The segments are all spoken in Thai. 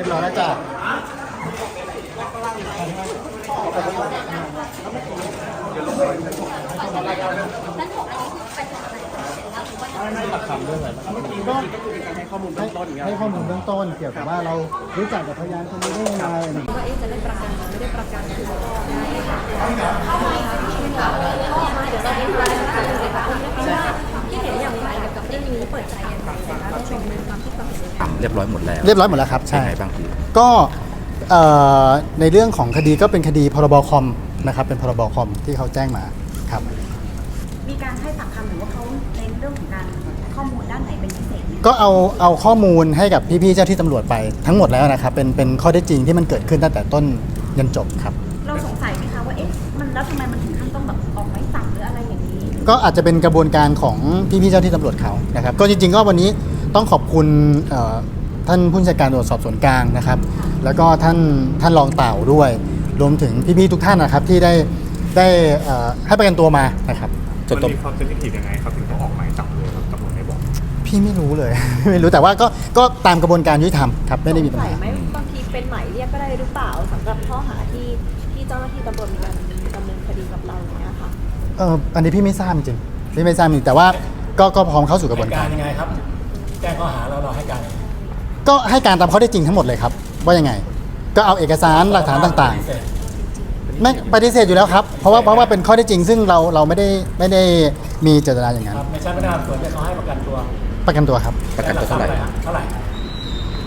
รียบร้อยแล้วจ้ะก็ให้ข้อมูลเบื้องต้นให้ข้อมูลเบื้องต้นเกี่ยวกับว่าเรารู้จักกับพยานคนนี้ได้ยังไงอะไรอย่างเงี้ยว่าเอ๊ะจะได้ประกันหรือไม่ได้ประกันคือได้ค่ะเข้ามาเข้ามาเดี๋ยวเราได้รายละเอียดเลยค่ะ เกี่ยวกับเรื่องนี้เปิดใจกันไปนะคะได้ชมในความคิดความเห็นอะเรียบร้อยหมดแล้วเรียบร้อยหมดแล้วครับเป็นใช่ไงบ้างพี่ ก็เอ่อในเรื่องของคดีก็เป็นคดีพรบคอมนะครับเป็นพรบคอมที่เขาแจ้งมาครับมีการให้ปากคำหรือว่าเขาเน้นเรื่องของการข้อมูลด้านไหนเป็นพิเศษไหมก็เอาเอาข้อมูลให้กับพี่ๆเจ้าที่ตำรวจไปทั้งหมดแล้วนะครับเป็นเป็นข้อเท็จจริงที่มันเกิดขึ้นตั้งแต่ต้นยันจบครับ ก็อาจจะเป็นกระบวนการของพี่ๆเจ้าที่ตำรวจเขานะครับ ก็จริง ๆ ก็วันนี้ต้องขอบคุณเอ่อท่านผู้จัดการตำรวจสอบสวนกลางนะครับ แล้วก็ท่านท่านรองเต่าด้วย รวมถึงพี่ๆทุกท่านนะครับที่ได้ได้เอ่อให้ประกันตัวมานะครับจนมันตบมีความเซนซิทีฟยังไงครับถึงต้องออกหมายจับเลยครับตำรวจไม่บอกพี่ไม่รู้เลย ไม่รู้แต่ว่าก็ก็ตามกระบวนการยุติธรรมครับไม่ได้มีปัญใส่หาไหมบางทีเป็นหมายเรียกก็ได้หรือเปล่าสำหรับข้อหาที่ที่เจ้าหน้าที่ตำรวจมีการ เอออันนี้พี่ไม่ทราบจริงๆพี่ไม่ทราบจริงแต่ว่าก็ก็พร้อมเข้าสู่กระบวนการยังไงครับ แจ้งข้อหาเราเราให้การก็ให้การตามข้อเท็จจริงทั้งหมดเลยครับ ว่ายังไง ก็เอาเอกสารหลักฐานต่าง ปฏิเสธๆ ไม่ปฏิเสธอยู่แล้วครับ เพราะว่าเพราะว่าเป็นข้อเท็จจริง ซึ่งเราเราไม่ได้ไม่ได้มีเจตนาอย่างนั้น ครับในชั้นพนักงานสอบสวนเนี่ยเขาให้ประกันตัวประกันตัวครับ ประกันตัวเท่าไหร่หลักทรัพย์อะเท่าไหร่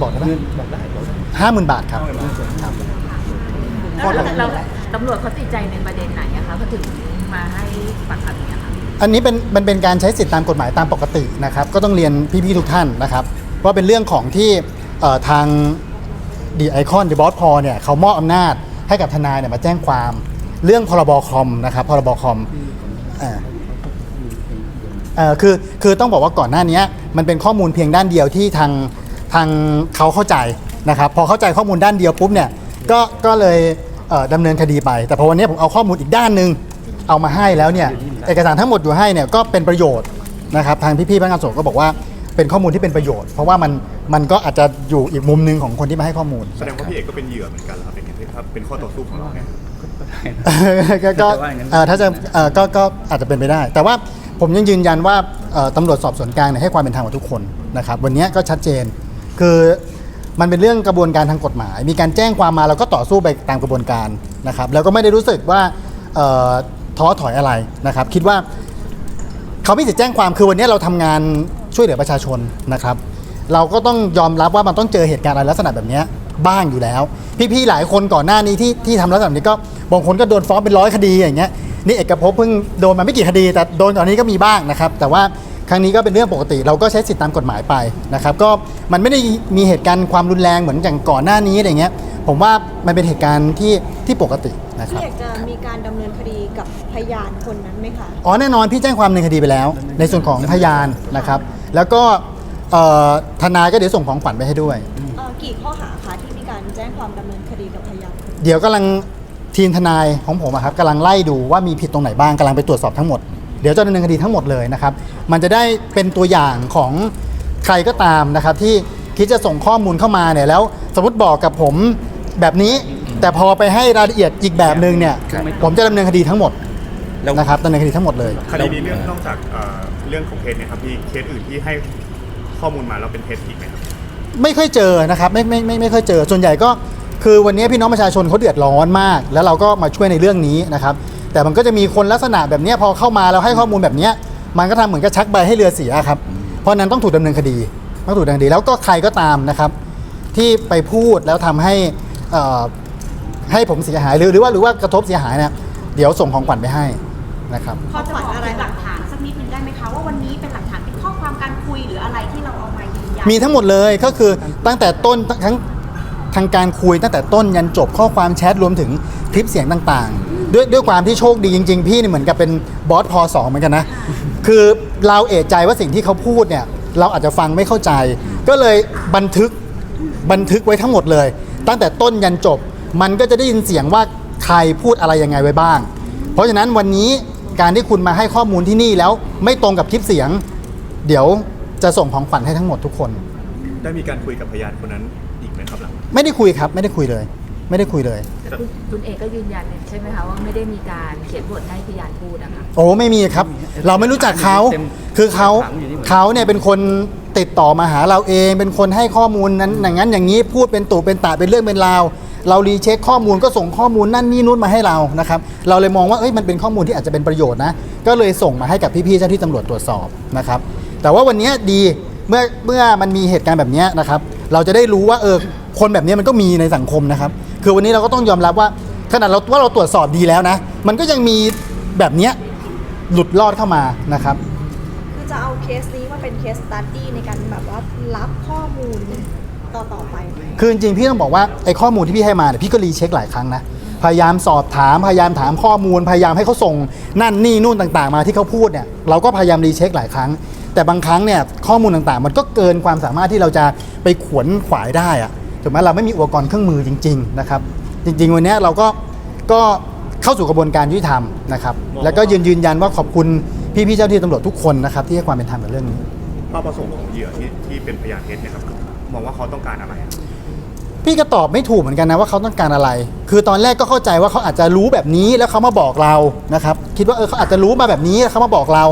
บอกได้ไหมบอกได้ห้าหมื่นบาทครับครับเราตำรวจเขาติดใจในประเด็นไหนอะคะเขาถึง มาให้ปากคำอย่างเงี้ยค่ะอันนี้เป็นมันเป็นการใช้สิทธิตามกฎหมายตามปกตินะครับก็ต้องเรียนพี่ๆทุกท่านนะครับว่าเป็นเรื่องของที่เอ่อทางดีไอคอนดีบอสพอเนี่ยเขามอบอำนาจให้กับทนายเนี่ยมาแจ้งความเรื่องพรบคอมนะครับพรบคอมอ่า เอ่อคือคือต้องบอกว่าก่อนหน้านี้มันเป็นข้อมูลเพียงด้านเดียวที่ทางทางเขาเข้าใจนะครับพอเข้าใจข้อมูลด้านเดียวปุ๊บเนี่ยก็ก็เลยเอ่อดำเนินคดีไป แต่พอวันนี้ผมเอาข้อมูลอีกด้านหนึ่ง เอามาให้แล้วเนี่ยเอกสารทั้งหมดอยู่ให้เนี่ยก็เป็นประโยชน์นะครับทางพี่ๆพนักงานสอบสวนก็บอกว่าเป็นข้อมูลที่เป็นประโยชน์ เพราะว่ามันมันก็อาจจะอยู่อีกมุมหนึ่งของคนที่มาให้ข้อมูลแสดงว่าพี่เอกก็เป็นเหยื่อเหมือนกันเหรอครับเป็นครับเป็นข้อต่อสู้ของเราไงก็ก็เอ่อถ้าจะเอ่อก็ก็อาจจะเป็นไปได้ แต่ว่าผมยังยืนยันว่าเอ่อตำรวจสอบสวนกลางเนี่ยให้ความเป็นธรรมกับทุกคนนะครับ วันนี้ก็ชัดเจนคือมันเป็นเรื่องกระบวนการทางกฎหมาย มีการแจ้งความมาเราก็ต่อสู้ไปตามกระบวนการนะครับ แล้วก็ไม่ได้รู้สึกว่าเอ่อ ท้อถอยอะไรนะครับ คิดว่าเขาไม่สิทธิ์แจ้งความคือวันนี้เราทำงานช่วยเหลือประชาชนนะครับ เราก็ต้องยอมรับว่ามันต้องเจอเหตุการณ์อะไรลักษณะแบบนี้บ้างอยู่แล้ว พี่ๆหลายคนก่อนหน้านี้ที่ที่ทำลักษณะแบบนี้ก็บางคนก็โดนฟ้องเป็นร้อยคดีอย่างเงี้ยนี่เอกภพเพิ่งโดนมาไม่กี่คดี แต่โดนตอนนี้ก็มีบ้างนะครับ แต่ว่าครั้งนี้ก็เป็นเรื่องปกติเราก็ใช้สิทธิตามกฎหมายไปนะครับ ก็มันไม่ได้มีเหตุการณ์ความรุนแรงเหมือนอย่างก่อนหน้านี้อะไรเงี้ย ผมว่ามันเป็นเหตุการณ์ที่ที่ปกตินะครับพี่อยากจะมีการดำเนินคดีกับพยานคนนั้นไหมคะ อ๋อแน่นอนพี่แจ้งความดำเนินคดีไปแล้ว ในส่วนของพยานนะครับ แล้วก็เอ่อทนายก็เดี๋ยวส่งของขวัญไปให้ด้วย เอ่อกี่ข้อหาคะที่มีการแจ้งความดำเนินคดีกับพยานคนนั้นเดี๋ยวกำลังทีมทนายของผมอะครับกำลังไล่ดูว่ามีผิดตรงไหนบ้างกำลังไปตรวจสอบทั้งหมด เดี๋ยวจะดำเนินคดีทั้งหมดเลยนะครับ มันจะได้เป็นตัวอย่างของใครก็ตามนะครับ ที่คิดจะส่งข้อมูลเข้ามาเนี่ยแล้ว สมมติบอกกับผม แบบนี้ แต่พอไปให้รายละเอียดอีกแบบหนึ่งเนี่ยครับ ผมจะดำเนินคดีทั้งหมดแล้ว นะครับดำเนินคดีทั้งหมดเลย คดีนี้เรื่องนอกจากเอ่อเรื่องของเคสเนี่ยครับพี่เคสอื่นที่ให้ข้อมูลมาแล้วเป็นเท็จอีกไหมครับ ไม่ค่อยเจอนะครับไม่ไม่ไม่ไม่ค่อยเจอส่วนใหญ่ก็คือวันนี้พี่น้องประชาชนเขาเดือดร้อนมาก แล้วเราก็มาช่วยในเรื่องนี้นะครับแต่มันก็จะมีคนลักษณะแบบเนี้ยพอเข้ามาแล้วให้ข้อมูลแบบเนี้ยมันก็ทำเหมือนกับชักใบให้เรือเสียครับเพราะฉะนั้นต้องถูกดำเนินคดีต้องถูกดำเนินคดีแล้วก็ใครก็ตามนะครับ ที่ไปพูดแล้วทำให้เอ่อ ให้ผมเสียหายหรือหรือว่าหรือว่ากระทบเสียหายเนี่ยเดี๋ยวส่งของขวัญไปให้นะครับพอจะบอกเป็นหลักฐานสักนิดนึงได้ไหมคะว่าวันนี้เป็นหลักฐานเป็นข้อความการคุยหรืออะไรที่เราเอามายืนยันมีทั้งหมดเลยก็คือตั้งแต่ต้นทั้งทางการคุยตั้งแต่ต้นยันจบข้อความแชทรวมถึงคลิปเสียงต่างๆ ด้วยด้วยความที่โชคดีจริง ๆ พี่นี่เหมือนกับเป็นบอสพอสองเหมือนกันนะ คือเราเอะใจว่าสิ่งที่เขาพูดเนี่ยเราอาจจะฟังไม่เข้าใจ ก็เลยบันทึกบันทึกไว้ทั้งหมดเลย ตั้งแต่ต้นยันจบ มันก็จะได้ยินเสียงว่าใครพูดอะไรยังไงไว้บ้าง เพราะฉะนั้นวันนี้การที่คุณมาให้ข้อมูลที่นี่แล้วไม่ตรงกับคลิปเสียง เดี๋ยวจะส่งของขวัญให้ทั้งหมดทุกคน ได้มีการคุยกับพยานคนนั้นอีกไหมครับหลัง ไม่ได้คุยครับ ไม่ได้คุยเลย ไม่ได้คุยเลย แต่คุณคุณเอกก็ยืนยันใช่ไหมคะว่าไม่ได้มีการเขียนบทให้พยานพูดนะคะ โอ้ไม่มีครับ เราไม่รู้จักเขา คือเขาเขาเนี่ยเป็นคน ติดต่อมาหาเราเอง เป็นคนให้ข้อมูลนั้นอย่างนั้นอย่างนี้พูดเป็นตู่เป็นตาเป็นเรื่องเป็นราวเรารีเช็คข้อมูลก็ส่งข้อมูลนั่นนี่นู่นมาให้เรานะครับเราเลยมองว่าเอ้ยมันเป็นข้อมูลที่อาจจะเป็นประโยชน์นะก็เลยส่งมาให้กับพี่ๆเจ้าที่ตำรวจตรวจสอบนะครับแต่ว่าวันนี้ดีเมื่อเมื่อมันมีเหตุการณ์แบบนี้นะครับเราจะได้รู้ว่าเออคนแบบนี้มันก็มีในสังคมนะครับคือวันนี้เราก็ต้องยอมรับว่าขนาดเราว่าเราตรวจสอบดีแล้วนะ มันก็ยังมีแบบนี้หลุดรอดเข้ามานะครับ จะเอาเคสนี้มาเป็นเคสสตัดดี้ในการแบบว่ารับข้อมูลต่อต่อๆไปไหมคือจริงๆพี่ต้องบอกว่าไอ้ข้อมูลที่พี่ให้มาเนี่ยพี่ก็รีเช็คหลายครั้งนะพยายามสอบถามพยายามถามข้อมูล พยายามให้เขาส่งนั่นนี่นู่นต่างๆ มาที่เขาพูดเนี่ยเราก็พยายามรีเช็คหลายครั้ง แต่บางครั้งเนี่ยข้อมูลต่างๆ มันก็เกินความสามารถที่เราจะไปขวนขวายได้อะถูกไหมเราไม่มีอุปกรณ์เครื่องมือจริง ๆนะครับ จริง ๆ วันนี้เราก็ก็เข้าสู่กระบวนการยุติธรรมนะครับ แล้วก็ยืนยืนยันว่าขอบคุณ พี่ๆเจ้าที่ตำรวจทุกคนนะครับที่ให้ความเป็นธรรมกับเรื่องนี้ เป้าประสงค์ของเหยื่อที่ที่เป็นพยานเท็จเนี่ยครับมองว่าเขาต้องการอะไรพี่ก็ตอบไม่ถูกเหมือนกันนะว่าเขาต้องการอะไร คือตอนแรกก็เข้าใจว่าเขาอาจจะรู้แบบนี้แล้วเขามาบอกเรานะครับคิดว่าเออเขาอาจจะรู้มาแบบนี้แล้วเขามาบอกเรา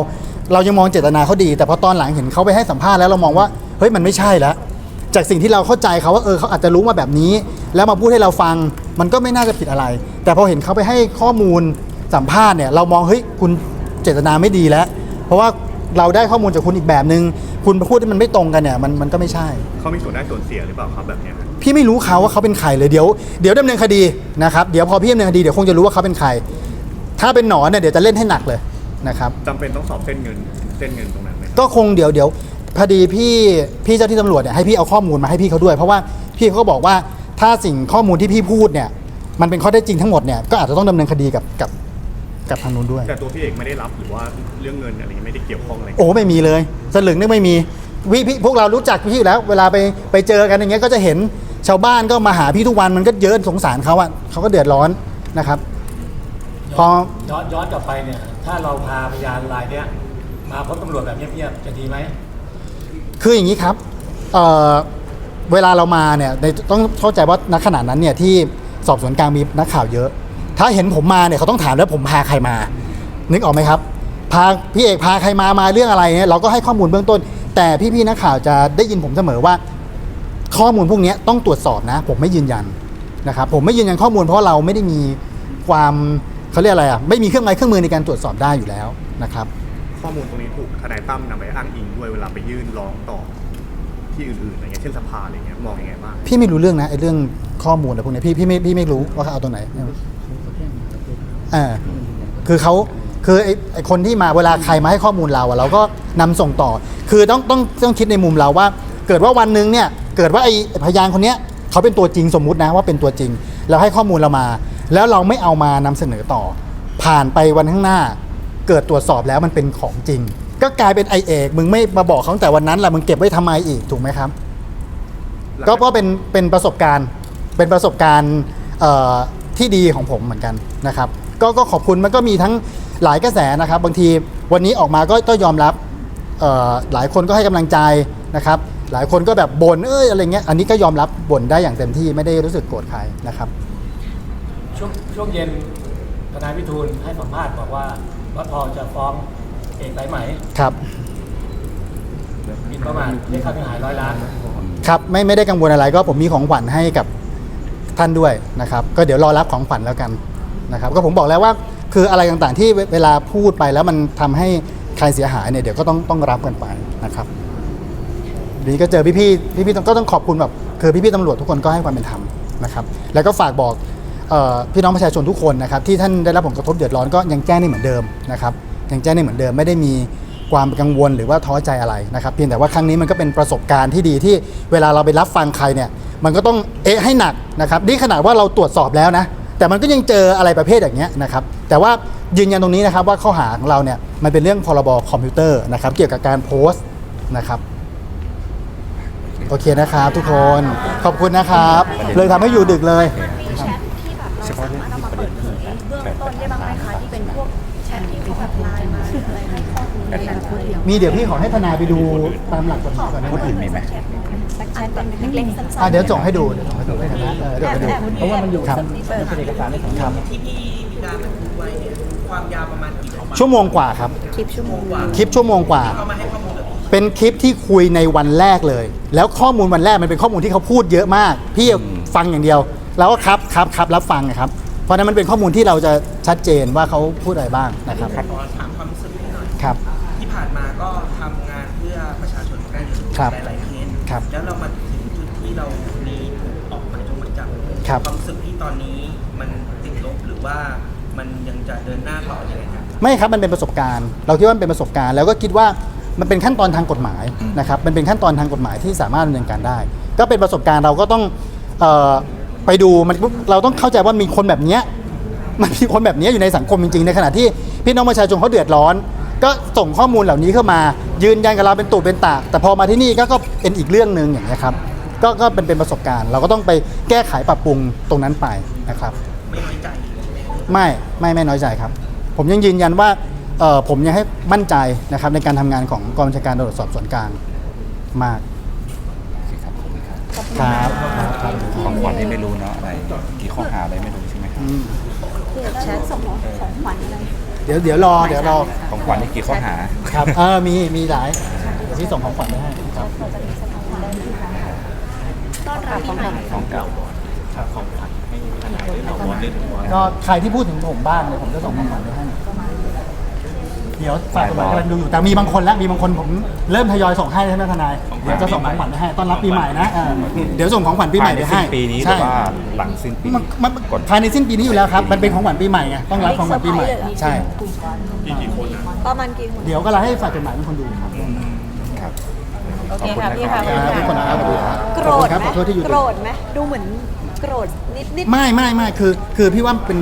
เรายังมองเจตนาเขาดี แต่พอตอนหลังเห็นเขาไปให้สัมภาษณ์แล้วเรามองว่าเฮ้ยมันไม่ใช่แล้ว จากสิ่งที่เราเข้าใจเขาว่าเออเขาอาจจะรู้มาแบบนี้ แล้วมาพูดให้เราฟังมันก็ไม่น่าจะผิดอะไร แต่พอเห็นเขาไปให้ข้อมูลสัมภาษณ์เนี่ยเรามองเฮ้ยคุณ เจตนาไม่ดีแล้ว เพราะว่าเราได้ข้อมูลจากคุณอีกแบบนึง คุณมาพูดที่มันไม่ตรงกันเนี่ยมันมันก็ไม่ใช่ เขามีส่วนได้ส่วนเสียหรือเปล่าครับแบบเนี้ยครับพี่ไม่รู้เขาว่าเขาเป็นใครเลยเดี๋ยวเดี๋ยวดำเนินคดีนะครับเดี๋ยวพอพี่ดำเนินคดีเดี๋ยวคงจะรู้ว่าเขาเป็นใคร ถ้าเป็นหนอนเนี่ยเดี๋ยวจะเล่นให้หนักเลยนะครับ จำเป็นต้องสอบเส้นเงินเส้นเงินตรงนั้นไหมก็คงเดี๋ยวเดี๋ยวพอดีพี่พี่เจ้าที่ตำรวจเนี่ยให้พี่เอาข้อมูลมาให้พี่เขาด้วย เพราะว่าพี่เขาก็บอกว่าถ้าสิ่งข้อมูลที่พี่พูดเนี่ยมันเป็นข้อเท็จจริงทั้งหมดเนี่ยก็อาจจะต้องดำเนินคดีกับกับ กับทางนู้นด้วย แต่ตัวพี่เอกไม่ได้รับหรือว่าเรื่องเงินอะไรเงี้ยไม่ได้เกี่ยวข้องอะไรโอ้ไม่มีเลยสลึงนึกไม่มีวิพี่พวกเรารู้จักพี่อยู่แล้ว เวลาไปไปเจอกันอย่างเงี้ยก็จะเห็นชาวบ้านก็มาหาพี่ทุกวันมันก็เยอะสงสารเขาอะเขาก็เดือดร้อนนะครับ พอ ย้อนย้อนกลับไปเนี่ย ถ้าเราพาพยานรายเนี้ยมาพบตำรวจแบบเงียบๆจะดีไหมคืออย่างนี้ครับเอ่อเวลาเรามาเนี่ยในต้องเข้าใจว่าณขณะนั้นเนี่ยที่สอบสวนกลางมีนักข่าวเยอะ ถ้าเห็นผมมาเนี่ยเขาต้องถามแล้วผมพาใครมา นึกออกไหมครับ พาพี่เอกพาใครมามาเรื่องอะไรเนี่ยเราก็ให้ข้อมูลเบื้องต้น แต่พี่ๆนักข่าวจะได้ยินผมเสมอว่า ข้อมูลพวกเนี้ยต้องตรวจสอบนะ ผมไม่ยืนยันนะครับผมไม่ยืนยันข้อมูลเพราะเราไม่ได้มีความเขาเรียกอะไรอะไม่มีเครื่องไม้เครื่องมือในการตรวจสอบได้อยู่แล้วนะครับ ข้อมูลตรงนี้ถูกทนายตั้มนำไปอ้างอิงด้วยเวลาไปยื่นร้องต่อที่อื่นๆอะไรเงี้ยเช่นสภาอะไรเงี้ยมองยังไงบ้างพี่ไม่รู้เรื่องนะไอ้เรื่องข้อมูลอะไรพวกเนี้ยพี่พี่ไม่พี่ไม่รู้ว่าเขาเอาตรงไหน อ่าคือเขาคือไอ้ไอ้คนที่มาเวลาใครมาให้ข้อมูลเราอะเราก็นำส่งต่อ คือต้องต้องต้องคิดในมุมเราว่า เกิดว่าวันหนึ่งเนี่ยเกิดว่าไอ้ไอ้พยานคนเนี้ยเขาเป็นตัวจริงสมมุตินะว่าเป็นตัวจริง แล้วให้ข้อมูลเรามา แล้วเราไม่เอามานำเสนอต่อ ผ่านไปวันข้างหน้า เกิดตรวจสอบแล้วมันเป็นของจริง ก็กลายเป็นไอเอกมึงไม่มาบอกเขาตั้งแต่วันนั้นล่ะมึงเก็บไว้ทำไมอีกถูกไหมครับ ก็เพราะเป็นเป็นประสบการณ์เป็นประสบการณ์เอ่อที่ดีของผมเหมือนกันนะครับ ก็ก็ขอบคุณมันก็มีทั้งหลายกระแสนะครับ บางทีวันนี้ออกมาก็ก็ยอมรับเอ่อหลายคนก็ให้กำลังใจนะครับ หลายคนก็แบบบ่นเอ้ยอะไรเงี้ยอันนี้ก็ยอมรับบ่นได้อย่างเต็มที่ไม่ได้รู้สึกโกรธใครนะครับ ช่วงช่วงเย็นทนายวิทูลให้สัมภาษณ์บอกว่าวัดทองจะฟ้องเอกสายไหมครับหมินประมาทเรียกค่าเสียหายร้อยล้านครับไม่ไม่ได้กังวลอะไรก็ผมมีของขวัญให้กับท่านด้วยนะครับ ก็เดี๋ยวรอรับของขวัญแล้วกัน นะครับก็ผมบอกแล้วว่าคืออะไรต่างๆที่เวลาพูดไปแล้วมันทำให้ใครเสียหายเนี่ยเดี๋ยวก็ต้องต้องรับกันไปนะครับนี้ก็เจอพี่ๆพี่ๆก็ต้องขอบคุณแบบคือพี่ๆตำรวจทุกคนก็ให้ความเป็นธรรมนะครับแล้วก็ฝากบอกพี่น้องประชาชนทุกคนนะครับที่ท่านได้รับผลกระทบเดือดร้อนก็ยังแจ้งได้เหมือนเดิมนะครับยังแจ้งได้เหมือนเดิมไม่ได้มีความกังวลหรือว่าท้อใจอะไรนะครับเพียงแต่ว่าครั้งนี้มันก็เป็นประสบการณ์ที่ดีที่เวลาเราไปรับฟังใครเนี่ยมันก็ต้องเอะให้หนักนะครับนี่ขนาดว่าเราตรวจสอบแล้วนะ แต่มันก็ยังเจออะไรประเภทอย่างเงี้ยนะครับแต่ว่ายืนยันตรงนี้นะครับว่าข้อหาของเราเนี่ยมันเป็นเรื่องพรบคอมพิวเตอร์นะครับเกี่ยวกับการโพสต์นะครับโอเคนะครับทุกคนขอบคุณนะครับ เลยทำให้อยู่ดึกเลยมีแชทที่แบบเราสามารถเอามาเปิดเผยเบื้องต้นได้บ้างไหมคะที่เป็นพวกแชทที่เขาแบบไลน์มาหรืออะไรให้ข้อมูลในการพูดเดียวมีเดี๋ยวพี่ขอให้ทนายไปดูตามหลักกฎหมายก่อนนะคนอื่นมีไหมสัก แชทกันเล็กๆสั้นอะเดี๋ยวส่งให้ดูเดี๋ยวส่งให้ดูให้นะเออๆเดี๋ยวแอบให้ดูแอบเพราะว่ามันอยู่ครับเปิดเป็นเอกสารในสังครับที่พี่พี่ดาบันทึกไว้เนี่ยความยาวประมาณกี่ประมาณชั่วโมงกว่าครับ คลิปชั่วโมงกว่า คลิปชั่วโมงกว่าเขามาให้ข้อมูลกับพี่เป็นคลิปที่คุยในวันแรกเลย แล้วข้อมูลวันแรกมันเป็นข้อมูลที่เขาพูดเยอะมาก พี่ฟังอย่างเดียว แล้วก็ครับครับครับรับฟังนะครับ เพราะฉะนั้นมันเป็นข้อมูลที่เราจะชัดเจนว่าเขาพูดอะไรบ้างนะครับ ขอถามความรู้สึกนิดหน่อย ครับ ที่ผ่านมาก็ทำงานเพื่อประชาชนใกล้ชิดครับ หลายๆเคสครับ แล้วเรามาถึงจุดที่เรามีถูกออกหมายจงหมายจับครับ ความรู้สึกที่ตอนนี้มันติดลบหรือว่ามันยังจะเดินหน้าต่อยังไงครับ ไม่ครับมันเป็นประสบการณ์ เราคิดว่ามันเป็นประสบการณ์ แล้วก็คิดว่ามันเป็นขั้นตอนทางกฎหมายนะครับมันเป็นขั้นตอนทางกฎหมายที่สามารถดำเนินการได้ ก็เป็นประสบการณ์เราก็ต้องเออไปดูมันเราต้องเข้าใจว่ามีคนแบบเนี้ยมันมีคนแบบนี้อยู่ในสังคมจริงๆในขณะที่พี่น้องประชาชนเขาเดือดร้อน ก็ส่งข้อมูลเหล่านี้เข้ามา ยืนยันกับเราเป็นตู่เป็นตากแต่พอมาที่นี่ก็ก็เป็นอีกเรื่องหนึ่งอย่างนี้ยครับก็ก็เป็นเป็นประสบการณ์ เราก็ต้องไปแก้ไขปรับปรุงตรงนั้นไปนะครับไม่น้อยใจใช่ไหมไม่ไม่ไม่น้อยใจครับ ผมยังยืนยันว่าเอ่อผมยังให้มั่นใจนะครับในการทำงานของกองบัญชาการตำรวจสอบสวนกลางมากครับครับครับของขวัญที่ไม่รู้เนาะอะไรกี่ข้อหาอะไรไม่รู้ใช่ไหมครับอืมแชทส่ง เดี๋ยวเดี๋ยวรอเดี๋ยวรอของขวัญนี่กี่ข้อหา ครับเออมีมีหลายเดี๋ยวพี่ส่งของขวัญไปให้ครับต้อนรับปีใหม่ของเก่าก็ใครที่พูดถึงผมบ้างเลยผมจะส่งของขวัญไปให้ เดี๋ยวฝากกฎหมายกำลังดูอยู่แต่มีบางคนแล้วมีบางคนผมเริ่มทยอยส่งให้ใช่ไหมทนายเดี๋ยวจะส่งของขวัญไปให้ต้อนรับปีใหม่นะเออเดี๋ยวส่งของขวัญปีใหม่ภายไปในให้สิ้นปีนี้หรืใช่อว่าหลังสิ้นปี มันมันกดภายในสิ้นปีนี้อยู่แล้วครับมันเป็นของขวัญปีใหม่ไงต้องรับของขวัญปีใหม่ใช่ ประมาณกี่คน เดี๋ยวก็เราให้ฝ่ายกฎหมายเป็นคนดูครับ ครับ โอเคค่ะพี่ค่ะครับทุกคนนะครับขอบคุณครับโกรธขอบคุณครับไหมขอโทษที่อยู่ โกรธไหมดูเหมือนโกรธนิดนิดไม่ไม่ไม่คือคือพี่ว่าเป็น